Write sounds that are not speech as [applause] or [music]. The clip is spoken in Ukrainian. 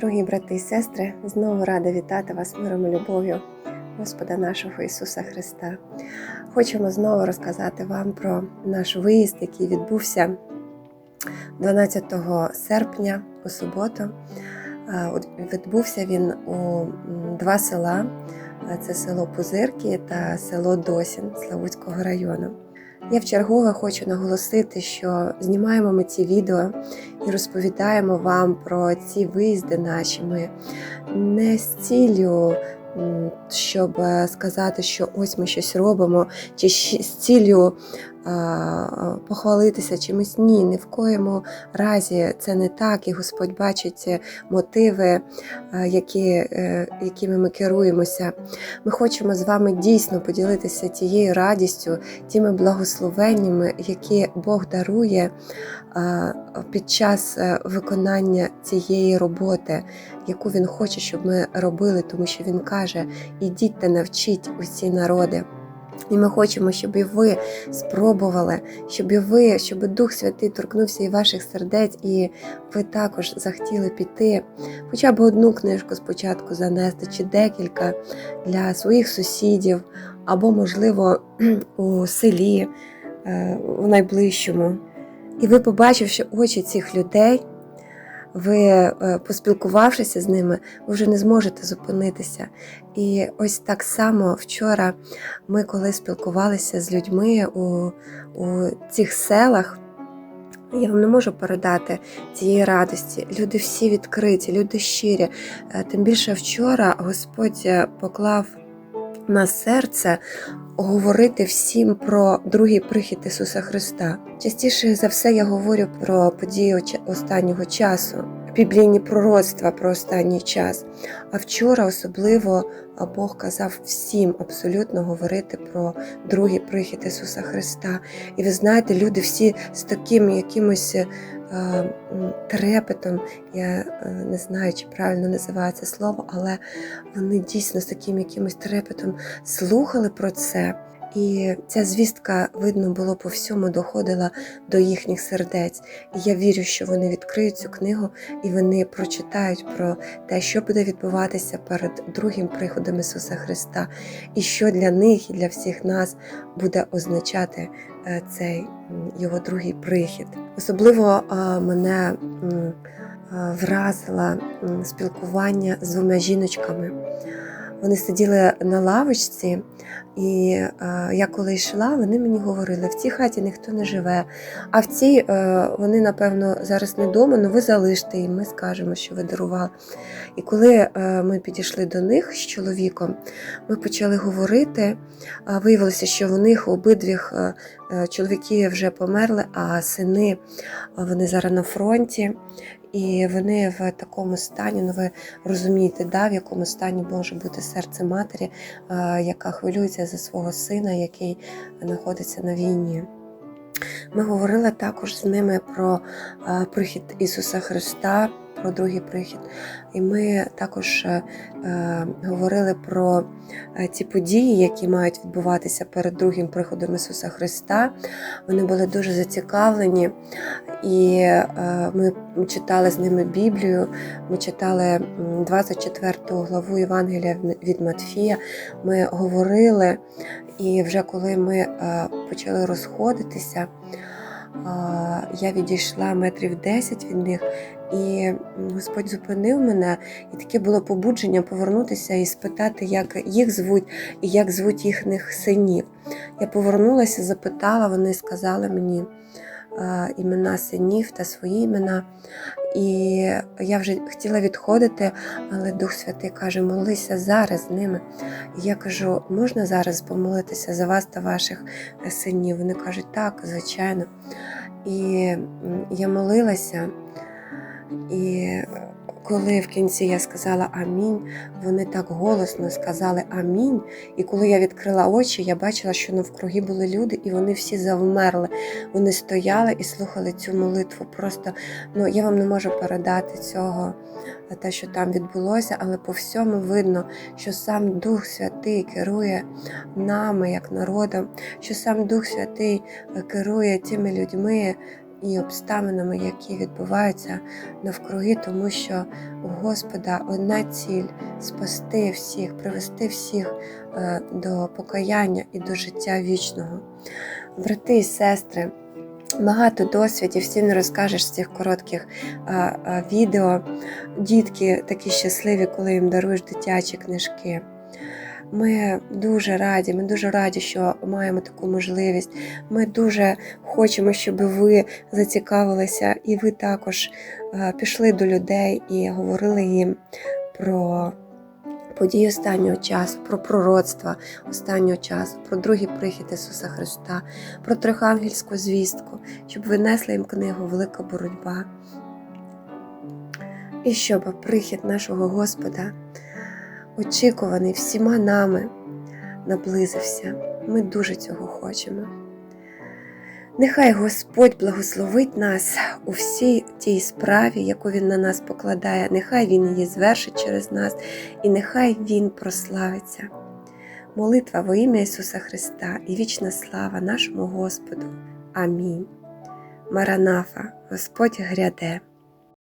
Дорогі брати і сестри, знову рада вітати вас миром і любов'ю Господа нашого Ісуса Христа. Хочемо знову розказати вам про наш виїзд, який відбувся 12 серпня у суботу. Відбувся він у два села: це село Пузирки та село Досін Славутського району. Я вчергове хочу наголосити, що знімаємо ми ці відео і розповідаємо вам про ці виїзди наші. Ми не з ціллю, щоб е, сказати, що ось ми щось робимо, чи з ціллю а, похвалитися чимось. Ні, ні в коєму разі це не так, і Господь бачить е, мотиви, е, які, е, якими ми керуємося. Ми хочемо з вами дійсно поділитися тією радістю, тими благословеннями, які Бог дарує під час е, виконання цієї роботи, яку Він хоче, щоб ми робили, тому що Він каже: ідіть та навчіть усі народи. І ми хочемо, щоб і ви спробували, щоб і ви, щоб Дух Святий торкнувся і ваших сердець, і ви також захотіли піти, хоча б одну книжку спочатку занести, чи декілька для своїх сусідів, або, можливо, [clears throat] у селі, е, у найближчому. І ви, побачивши очі цих людей, ви, е, поспілкувавшися з ними, ви вже не зможете зупинитися. І ось так само вчора ми, коли спілкувалися з людьми у, у цих селах, я вам не можу передати цієї радості. Люди всі відкриті, люди щирі. Е, Тим більше вчора Господь е, поклав на серце говорити всім про другий прихід Ісуса Христа. Частіше за все я говорю про події останнього часу, біблійні пророцтва про останній час. А вчора особливо Бог казав всім абсолютно говорити про другий прихід Ісуса Христа. І ви знаєте, люди всі з таким якимось е, трепетом, я е, не знаю, чи правильно називається слово, але вони дійсно з таким якимось трепетом слухали про це. І ця звістка, видно, було по всьому доходила до їхніх сердець. І я вірю, що вони відкриють цю книгу і вони прочитають про те, що буде відбуватися перед другим приходом Ісуса Христа, і що для них і для всіх нас буде означати е, цей його другий прихід. Особливо е, мене е, вразило спілкування з двома жіночками. Вони сиділи на лавочці, і е, я коли йшла, вони мені говорили: в цій хаті ніхто не живе, а в цій е, вони, напевно, зараз не вдома, але ви залиште, і ми скажемо, що ви дарували. І коли е, ми підійшли до них з чоловіком, ми почали говорити. а Виявилося, що в них обидвіх е, е, чоловіки вже померли, а сини а вони зараз на фронті. І вони в такому стані, ну ви розумієте, да, в якому стані може бути серце матері, яка хвилюється за свого сина, який знаходиться на війні. Ми говорили також з ними про прихід Ісуса Христа, про другий прихід. І ми також е, е, говорили про е, ті події, які мають відбуватися перед другим приходом Ісуса Христа. Вони були дуже зацікавлені, і е, ми читали з ними Біблію. Ми читали 24 главу Євангелія від Матфія. Ми говорили, і вже коли ми е, почали розходитися, я відійшла метрів 10 від них, і Господь зупинив мене, і таке було побудження повернутися і спитати, як їх звуть і як звуть їхніх синів. Я повернулася, запитала, вони сказали мені імена синів та свої імена. І я вже хотіла відходити, але Дух Святий каже: молися зараз з ними. І я кажу, можна зараз помолитися за вас та ваших синів? Вони кажуть, так, звичайно. І я молилася, і коли в кінці я сказала амінь, вони так голосно сказали амінь. І коли я відкрила очі, я бачила, що навкруги були люди, і вони всі завмерли. Вони стояли і слухали цю молитву. Просто ну я вам не можу передати цього, те, що там відбулося, але по всьому видно, що сам Дух Святий керує нами як народом, що сам Дух Святий керує тими людьми. І обставинами, які відбуваються навкруги, тому що у Господа одна ціль спасти всіх, привести всіх е, до покаяння і до життя вічного. Брати і сестри, багато досвідів, всім не розкажеш з цих коротких а, а, відео. Дітки такі щасливі, коли їм даруєш дитячі книжки. Ми дуже раді, ми дуже раді, що маємо таку можливість. Ми дуже хочемо, щоб ви зацікавилися, і ви також е, пішли до людей і говорили їм про події останнього часу, про пророцтва останнього часу, про другий прихід Ісуса Христа, про трьохангельську звістку, щоб ви несли їм книгу Велика боротьба. І щоб прихід нашого Господа, очікуваний всіма нами, наблизився. Ми дуже цього хочемо. Нехай Господь благословить нас у всій тій справі, яку Він на нас покладає. Нехай Він її звершить через нас, і нехай Він прославиться. Молитва во ім'я Ісуса Христа і вічна слава нашому Господу. Амінь. Маранафа, Господь гряде.